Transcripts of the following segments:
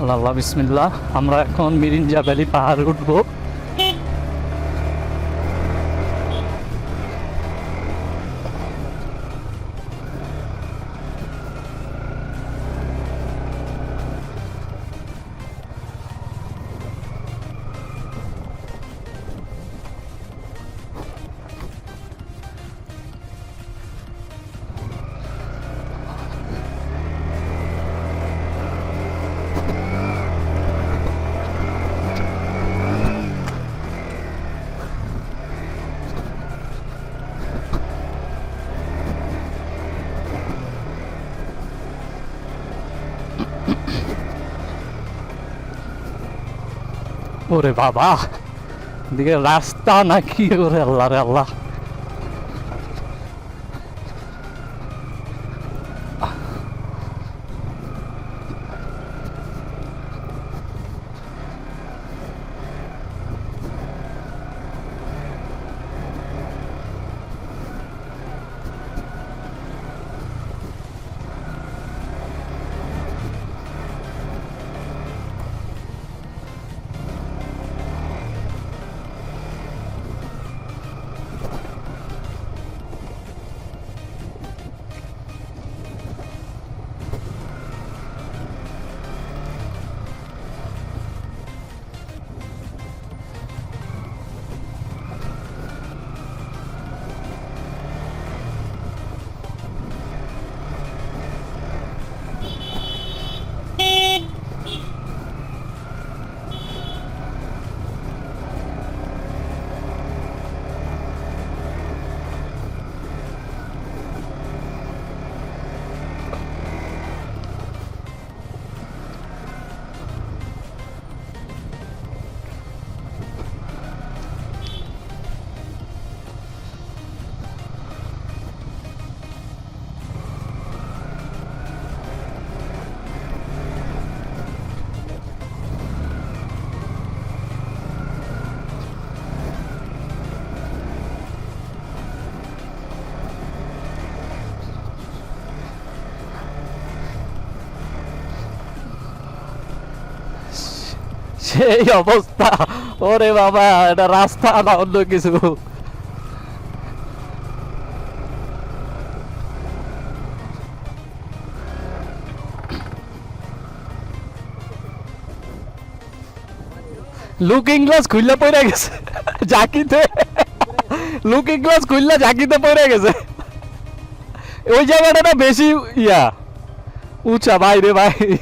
আল্লাহ বিসমিল্লা আমরা এখন মিরিঞ্জা ভ্যালি পাহাড় উঠবো। ওরে বাবা দিকে রাস্তা নাকি ওরে আল্লাহ রে আল্লাহ। সেই অবস্থা। ওরে বাবা, এটা রাস্তা না, অন্য কিছু। লুকিং গ্লাস খুললে পড়ে গেছে। জাকিতে। লুকিং গ্লাস খুললে জাকিতে পড়ে গেছে। ওই জায়গাটা না বেশি ইয়া। উঁচা, ভাই রে ভাই।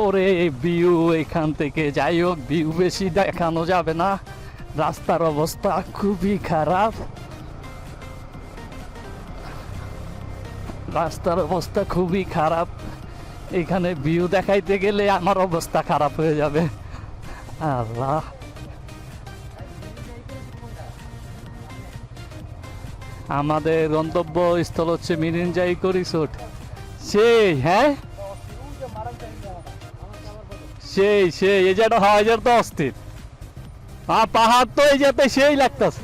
ওরে ভিউ, এখান থেকে যাই হোক ভিউ বেশি দেখানো যাবে না। রাস্তার অবস্থা খুবই খারাপ। রাস্তার অবস্থা খুবই খারাপ। এখানে ভিউ দেখাইতে গেলে আমার অবস্থা খারাপ হয়ে যাবে। আল্লাহ। আমাদের গন্তব্য স্থল হচ্ছে মিরিঞ্জাই করিসোট সেই হ্যাঁ? সেই সেই, এই যেটা হয় যেটা তো অস্থির। আর পাহাড় তো এই যেতে সেই লাগতেছে।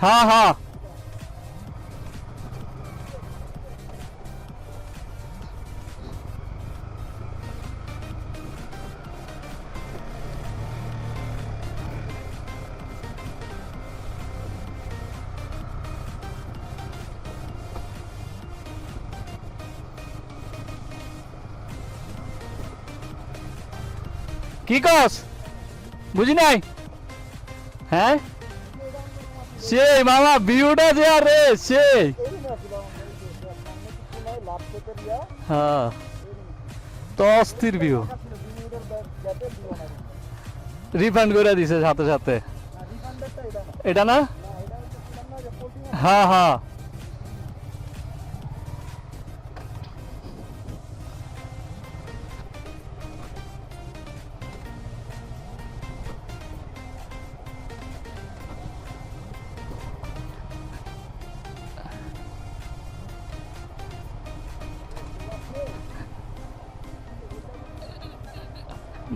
হ্যাঁ হ্যাঁ। কি কস? বুঝি নাই? হ্যাঁ? সেই মামা ভিউটা যে আরে সেই হ্যাঁ। তো অস্থির ভিউ রিফান্ড করে দিছে সাথে সাথে। এটা না? হ্যাঁ হ্যাঁ।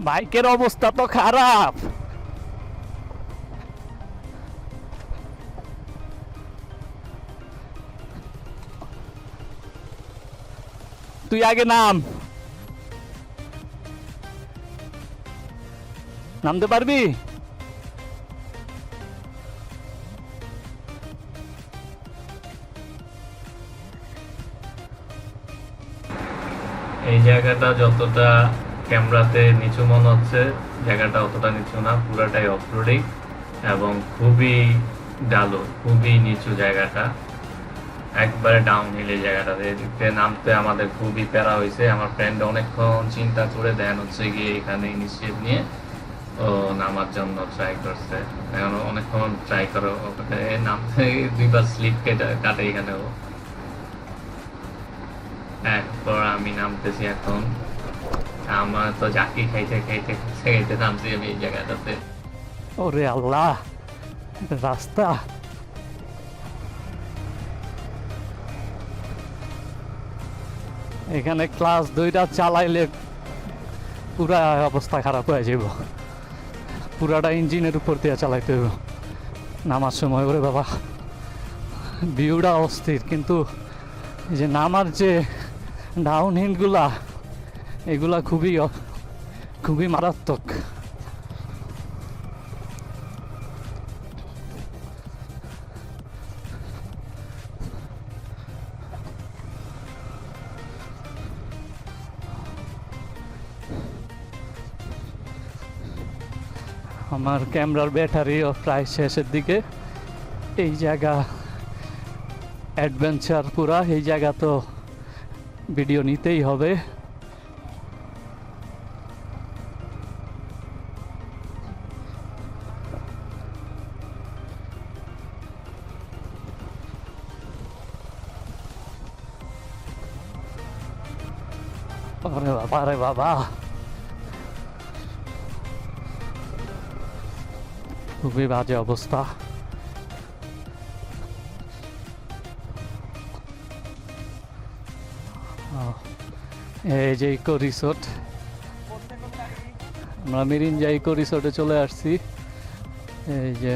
বাইকের অবস্থা তো খারাপ। তুই আগে নাম। নামতে পারবি? এই জায়গাটা যতটা ক্যামেরাতে নিচু মনে হচ্ছে, জায়গাটা অতটা নিচু না, পুরাটাই অফরোডিং এবং খুবই ডালো, খুবই নিচু জায়গাটা। একবারে ডাউন হিলে জায়গাটাতে। এদিকে নামতে আমাদের খুবই প্যারা হয়েছে। আমার ফ্রেন্ড অনেকক্ষণ চিন্তা করে দেন হচ্ছে গিয়ে এখানে ইনিশিয়েট নিয়ে। ও নামার জন্য ট্রাই করছে। এখন অনেকক্ষণ ট্রাই করো ওখানে নামতে দুইবার স্লিপ কেটে কাটে এখানে ও এরপর আমি নামতেছি এখন। আমার তো জাকি খাইতে খাইতে খাইতে নামছি আমি এই জায়গাটাতে ওরে আল্লাহ রাস্তা এখানে ক্লাস দুইটা চালাইলে পুরা অবস্থা খারাপ হয়ে যাব পুরাটা ইঞ্জিনের উপর দিয়ে চালাইতে হবে নামার সময় ওরে বাবা ভিউটা অস্থির কিন্তু যে নামার যে ডাউন হিলগুলা এগুলা খুবই খুবই মারাত্মক। আমার ক্যামেরার ব্যাটারিও প্রায় শেষের দিকে। এই জায়গা অ্যাডভেঞ্চার পুরা, এই জায়গা তো ভিডিও নিতেই হবে। আরে বাবা রে বাবা। খুবই বাজে অবস্থা। এই যে ইকো রিসোর্ট। আমরা মিরিঞ্জা ইকো রিসোর্টে চলে আসছি। এই যে